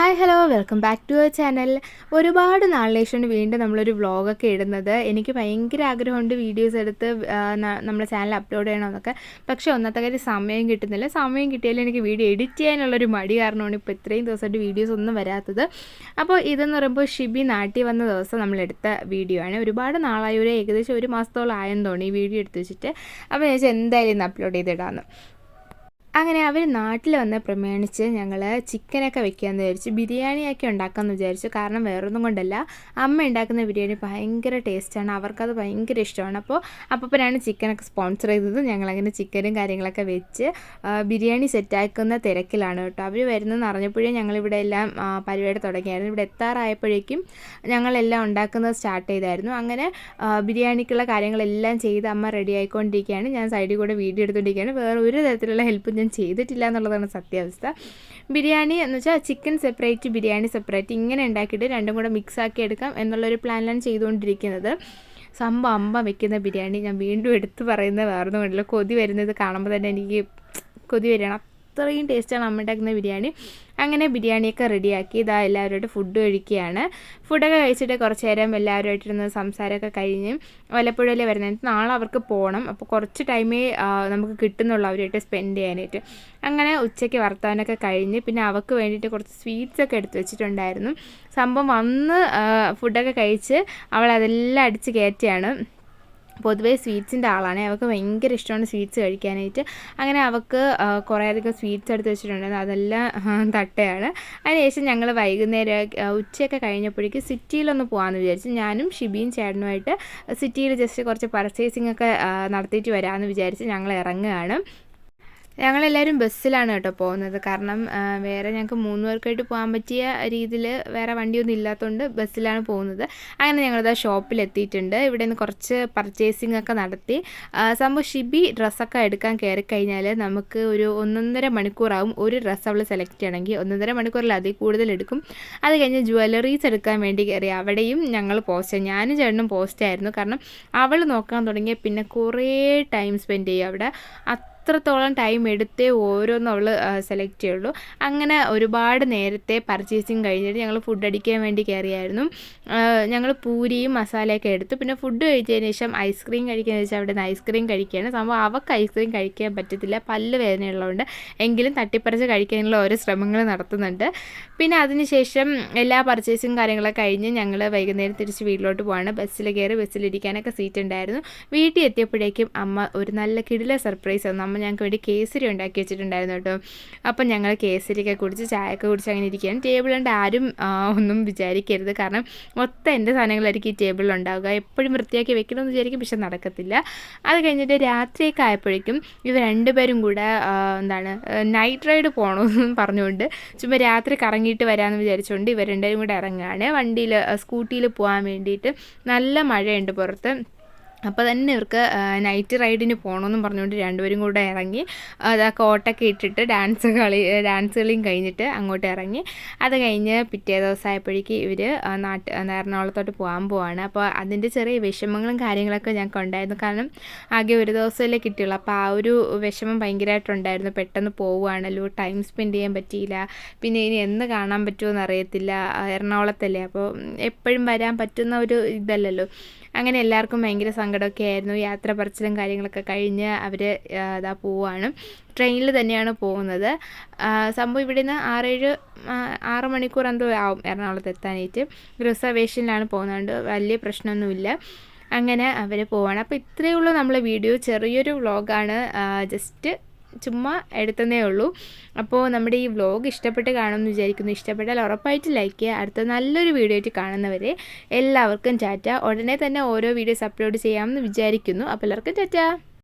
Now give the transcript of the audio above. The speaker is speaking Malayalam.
Hi hello welcome back to our channel ഒരുപാട് നാളിന് ശേഷം വീണ്ടും നമ്മളൊരു വ്ളോഗൊക്കെ ഇടുന്നത്. എനിക്ക് ഭയങ്കര ആഗ്രഹമുണ്ട് വീഡിയോസ് എടുത്ത് നമ്മുടെ ചാനൽ അപ്ലോഡ് ചെയ്യണമെന്നൊക്കെ. പക്ഷേ ഒന്നത്തെ കാര്യം സമയം കിട്ടുന്നില്ല. സമയം കിട്ടിയാലും എനിക്ക് വീഡിയോ എഡിറ്റ് ചെയ്യാനുള്ളൊരു മടി കാരണമാണ് ഇപ്പോൾ ഇത്രയും ദിവസമായിട്ട് വീഡിയോസ് ഒന്നും വരാത്തത്. അപ്പോൾ ഇതെന്ന് പറയുമ്പോൾ ഷിബി നാട്ടിൽ വന്ന ദിവസം നമ്മളെടുത്ത വീഡിയോ ആണ്. ഒരുപാട് നാളായി. ഒരു ഏകദേശം ഒരു മാസത്തോളം ആയെന്ന് തോന്നി ഈ വീഡിയോ എടുത്ത് വെച്ചിട്ട്. അപ്പോൾ ഞാൻ എന്തായാലും ഇന്ന് അപ്ലോഡ് ചെയ്തിടാമെന്ന് അങ്ങനെ അവർ നാട്ടിൽ വന്ന് പ്രമേണിച്ച് ഞങ്ങൾ ചിക്കനൊക്കെ വെക്കാമെന്ന് വിചാരിച്ചു ബിരിയാണിയൊക്കെ ഉണ്ടാക്കാമെന്ന് വിചാരിച്ചു. കാരണം വേറൊന്നും കൊണ്ടല്ല. അമ്മ ഉണ്ടാക്കുന്ന ബിരിയാണി ഭയങ്കര ടേസ്റ്റാണ്. അവർക്കത് ഭയങ്കര ഇഷ്ടമാണ്. അപ്പോൾ അപ്പനാണ് ചിക്കനൊക്കെ സ്പോൺസർ ചെയ്തത്. ഞങ്ങളങ്ങനെ ചിക്കനും കാര്യങ്ങളൊക്കെ വെച്ച് ബിരിയാണി സെറ്റാക്കുന്ന തിരക്കിലാണ് കേട്ടോ. അവർ വരുന്നതെന്ന് അറിഞ്ഞപ്പോഴേ ഞങ്ങളിവിടെ എല്ലാം പരിപാടി തുടങ്ങിയായിരുന്നു. ഇവിടെ എത്താറായപ്പോഴേക്കും ഞങ്ങളെല്ലാം ഉണ്ടാക്കുന്നത് സ്റ്റാർട്ട് ചെയ്തായിരുന്നു. അങ്ങനെ ബിരിയാണിക്കുള്ള കാര്യങ്ങളെല്ലാം ചെയ്ത് അമ്മ റെഡി ആയിക്കൊണ്ടിരിക്കുകയാണ്. ഞാൻ സൈഡിൽ കൂടെ വീഡിയോ എടുത്തുകൊണ്ടിരിക്കുകയാണ് വേറെ ഒരു തരത്തിലുള്ള ഹെൽപ്പ് ഞാൻ ചെയ്തിട്ടില്ല എന്നുള്ളതാണ് സത്യാവസ്ഥ. ബിരിയാണി എന്ന് വെച്ചാൽ ചിക്കൻ സെപ്പറേറ്റ് ബിരിയാണി സെപ്പറേറ്റ് ഇങ്ങനെ ഉണ്ടാക്കിയിട്ട് രണ്ടും കൂടെ മിക്സ് ആക്കി എടുക്കാം എന്നുള്ളൊരു പ്ലാനിലാണ് ചെയ്തുകൊണ്ടിരിക്കുന്നത്. സംഭവം അമ്പ വെക്കുന്ന ബിരിയാണി ഞാൻ വീണ്ടും എടുത്ത് പറയുന്നത് വേറൊന്നും കൊതി വരുന്നത് കാണുമ്പോൾ തന്നെ എനിക്ക് കൊതി വരികയാണ് അത്രയും ടേസ്റ്റാണ് അമ്മ ഉണ്ടാക്കുന്ന ബിരിയാണി. അങ്ങനെ ബിരിയാണിയൊക്കെ റെഡിയാക്കി ഇതാ എല്ലാവരുമായിട്ട് ഫുഡ് കഴിക്കുകയാണ്. ഫുഡൊക്കെ കഴിച്ചിട്ട് കുറച്ച് നേരം എല്ലാവരുമായിട്ടിരുന്ന് സംസാരമൊക്കെ കഴിഞ്ഞ് വല്ലപ്പോഴല്ലേ വരുന്നത്? നാളെ അവർക്ക് പോകണം. അപ്പോൾ കുറച്ച് ടൈമേ നമുക്ക് കിട്ടുന്നുള്ളൂ അവരുമായിട്ട് സ്പെൻഡ് ചെയ്യാനായിട്ട്. അങ്ങനെ ഉച്ചയ്ക്ക് വർത്താനൊക്കെ കഴിഞ്ഞ് പിന്നെ അവൾക്ക് വേണ്ടിയിട്ട് കുറച്ച് സ്വീറ്റ്സ് ഒക്കെ എടുത്ത് വെച്ചിട്ടുണ്ടായിരുന്നു. സംഭവം വന്ന് ഫുഡൊക്കെ കഴിച്ച് അവൾ അതെല്ലാം അടിച്ച് കയറ്റിയാണ് പൊതുവേ സ്വീറ്റ്സിന്റെ ആളാണ്. അവൾക്ക് ഭയങ്കര ഇഷ്ടമാണ് സ്വീറ്റ്സ് കഴിക്കാനായിട്ട്. അങ്ങനെ അവൾക്ക് കുറേയധികം കുറേ സ്വീറ്റ്സ് എടുത്ത് വെച്ചിട്ടുണ്ടായിരുന്നു. അതെല്ലാം തട്ടയാണ്. അതിനുശേഷം ഞങ്ങൾ വൈകുന്നേരം ഉച്ചയൊക്കെ കഴിഞ്ഞപ്പോഴേക്കും സിറ്റിയിലൊന്ന് പോകാമെന്ന് വിചാരിച്ചു. ഞാനും ഷിബിയും ചേട്ടനുമായിട്ട് സിറ്റിയിൽ ജസ്റ്റ് കുറച്ച് പർച്ചേസിംഗ് ഒക്കെ നടത്തിയിട്ട് വരാമെന്ന് വിചാരിച്ച് ഞങ്ങൾ ഇറങ്ങുകയാണ്. ഞങ്ങളെല്ലാവരും ബസ്സിലാണ് കേട്ടോ പോകുന്നത്. കാരണം വേറെ ഞങ്ങൾക്ക് മൂന്ന് പേർക്കായിട്ട് പോകാൻ പറ്റിയ രീതിയിൽ വേറെ വണ്ടിയൊന്നും ഇല്ലാത്തതുകൊണ്ട് ബസ്സിലാണ് പോകുന്നത്. അങ്ങനെ ഞങ്ങളിതാ ഷോപ്പിൽ എത്തിയിട്ടുണ്ട് ഇവിടെ നിന്ന് കുറച്ച് പർച്ചേസിംഗ് ഒക്കെ നടത്തി. സംഭവം ഷിബി ഡ്രസ്സൊക്കെ എടുക്കാൻ കയറി കഴിഞ്ഞാൽ നമുക്ക് ഒരു ഒന്നൊന്നര മണിക്കൂറാവും ഒരു ഡ്രസ്സ് അവൾ സെലക്ട് ചെയ്യണമെങ്കിൽ. ഒന്നൊന്നര മണിക്കൂറിൽ അതിൽ കൂടുതൽ എടുക്കും. അത് കഴിഞ്ഞ് ജ്വല്ലറീസ് എടുക്കാൻ വേണ്ടി കയറി. അവിടെയും ഞങ്ങൾ പോസ്റ്റ് ഞാനും ചേട്ടനും പോസ്റ്റ് ആയിരുന്നു. കാരണം അവൾ നോക്കാൻ തുടങ്ങിയ പിന്നെ കുറേ ടൈം സ്പെൻഡ് ചെയ്യും അവിടെ. അത്രത്തോളം ടൈം എടുത്തേ ഓരോന്നും അവൾ സെലക്ട് ചെയ്യുള്ളൂ. അങ്ങനെ ഒരുപാട് നേരത്തെ പർച്ചേസിങ് കഴിഞ്ഞിട്ട് ഞങ്ങൾ ഫുഡ് അടിക്കാൻ വേണ്ടി കയറിയായിരുന്നു ഞങ്ങൾ പൂരിയും മസാലയൊക്കെ എടുത്തു. പിന്നെ ഫുഡ് കഴിച്ചതിന് ശേഷം ഐസ്ക്രീം കഴിക്കാന്ന് വെച്ചാൽ അവിടെ നിന്ന് ഐസ്ക്രീം കഴിക്കുകയാണ്. സംഭവം അവൾക്ക് ഐസ്ക്രീം കഴിക്കാൻ പറ്റത്തില്ല. പല്ല് വേദനയുള്ളതുകൊണ്ട് എങ്കിലും തട്ടിപ്പറിച്ച് കഴിക്കാനുള്ള ഓരോ ശ്രമങ്ങൾ നടത്തുന്നുണ്ട്. പിന്നെ അതിനുശേഷം എല്ലാ പർച്ചേസും കാര്യങ്ങളൊക്കെ കഴിഞ്ഞ് ഞങ്ങൾ വൈകുന്നേരം തിരിച്ച് വീട്ടിലോട്ട് പോവാണ്. ബസ്സിൽ കയറി ബസ്സിലിരിക്കാനൊക്കെ സീറ്റ് ഉണ്ടായിരുന്നു. വീട്ടിൽ എത്തിയപ്പോഴേക്കും അമ്മ ഒരു നല്ല കിടില സർപ്രൈസ് തന്നു. അമ്മ ഞങ്ങൾക്ക് വേണ്ടി കേസരി ഉണ്ടാക്കി വെച്ചിട്ടുണ്ടായിരുന്നു കേട്ടോ. അപ്പം ഞങ്ങൾ കേസരിയൊക്കെ കുടിച്ച് ചായയൊക്കെ കുടിച്ച് അങ്ങനെ ഇരിക്കുകയാണ്. ടേബിൾ കൊണ്ട് ആരും ഒന്നും വിചാരിക്കരുത്. കാരണം മൊത്തം എന്റെ സാധനങ്ങളായിരിക്കും ഈ ടേബിളിൽ ഉണ്ടാവുക. എപ്പോഴും വൃത്തിയാക്കി വെക്കണമെന്ന് വിചാരിക്കും പക്ഷെ നടക്കത്തില്ല. അത് കഴിഞ്ഞിട്ട് രാത്രിയൊക്കെ ആയപ്പോഴേക്കും ഇവർ രണ്ടുപേരും കൂടെ എന്താണ് നൈറ്റ് റൈഡ് പോകണമെന്ന് പറഞ്ഞുകൊണ്ട് ചുമ്മാ രാത്രി കറങ്ങിയിട്ട് വരാമെന്ന് വിചാരിച്ചുകൊണ്ട് ഇവർ രണ്ടുപേരും കൂടെ ഇറങ്ങുകയാണ്. വണ്ടിയിൽ സ്കൂട്ടിയിൽ പോകാൻ വേണ്ടിയിട്ട് നല്ല മഴയുണ്ട് പുറത്ത്. അപ്പോൾ തന്നെ ഇവർക്ക് നൈറ്റ് റൈഡിന് പോകണമെന്നും പറഞ്ഞുകൊണ്ട് രണ്ടുപേരും കൂടെ ഇറങ്ങി. ആ കോട്ടൊക്കെ ഇട്ടിട്ട് ഡാൻസ് കളി ഡാൻസ് കളിയും കഴിഞ്ഞിട്ട് അങ്ങോട്ട് ഇറങ്ങി. അത് കഴിഞ്ഞ് പിറ്റേ ദിവസമായപ്പോഴേക്ക് ഇവർ നാട്ട് എറണാകുളത്തോട്ട് പോകാൻ പോവാണ്. അപ്പോൾ അതിന്റെ ചെറിയ വിഷമങ്ങളും കാര്യങ്ങളൊക്കെ ഞങ്ങൾക്ക് ഉണ്ടായിരുന്നു. കാരണം ആകെ ഒരു ദിവസമല്ലേ കിട്ടിയുള്ളൂ. അപ്പോൾ ആ ഒരു വിഷമം ഭയങ്കരമായിട്ടുണ്ടായിരുന്നു. പെട്ടെന്ന് പോവുകയാണല്ലോ ടൈം സ്പെൻഡ് ചെയ്യാൻ പറ്റിയില്ല. പിന്നെ ഇനി എന്ന് കാണാൻ പറ്റുമോ എന്നറിയത്തില്ല എറണാകുളത്തല്ലേ. അപ്പോൾ എപ്പോഴും വരാൻ പറ്റുന്ന ഒരു ഇതല്ലല്ലോ. അങ്ങനെ എല്ലാവർക്കും ഭയങ്കര സങ്കടമൊക്കെ ആയിരുന്നു. യാത്ര പറച്ചിലും കാര്യങ്ങളൊക്കെ കഴിഞ്ഞ് അവർ ഇതാ പോവുകയാണ് ട്രെയിനിൽ തന്നെയാണ് പോകുന്നത്. സംഭവം ഇവിടെ നിന്ന് ആറേഴ് ആറ് മണിക്കൂർ എന്തോ ആവും എറണാകുളത്ത് എത്താനായിട്ട്. റിസർവേഷനിലാണ് പോകുന്നത് വലിയ പ്രശ്നമൊന്നുമില്ല. അങ്ങനെ അവർ പോവാണ്. അപ്പോൾ ഇത്രയേ ഉള്ളൂ നമ്മളെ വീഡിയോ. ചെറിയൊരു വ്ളോഗാണ്. ജസ്റ്റ് ചുമ്മാ എടുത്തതേ ഉള്ളൂ. അപ്പോൾ നമ്മുടെ ഈ വ്ലോഗ് ഇഷ്ടപ്പെട്ട് കാണുമെന്ന് വിചാരിക്കുന്നു. ഇഷ്ടപ്പെട്ടാൽ ഉറപ്പായിട്ട് ലൈക്ക് ചെയ്യുക. അടുത്ത നല്ലൊരു വീഡിയോ ആയിട്ട് കാണുന്നവരെ എല്ലാവർക്കും ടാറ്റ. ഉടനെ തന്നെ ഓരോ വീഡിയോസ് അപ്ലോഡ് ചെയ്യാമെന്ന് വിചാരിക്കുന്നു. അപ്പോൾ എല്ലാവർക്കും ടാറ്റ.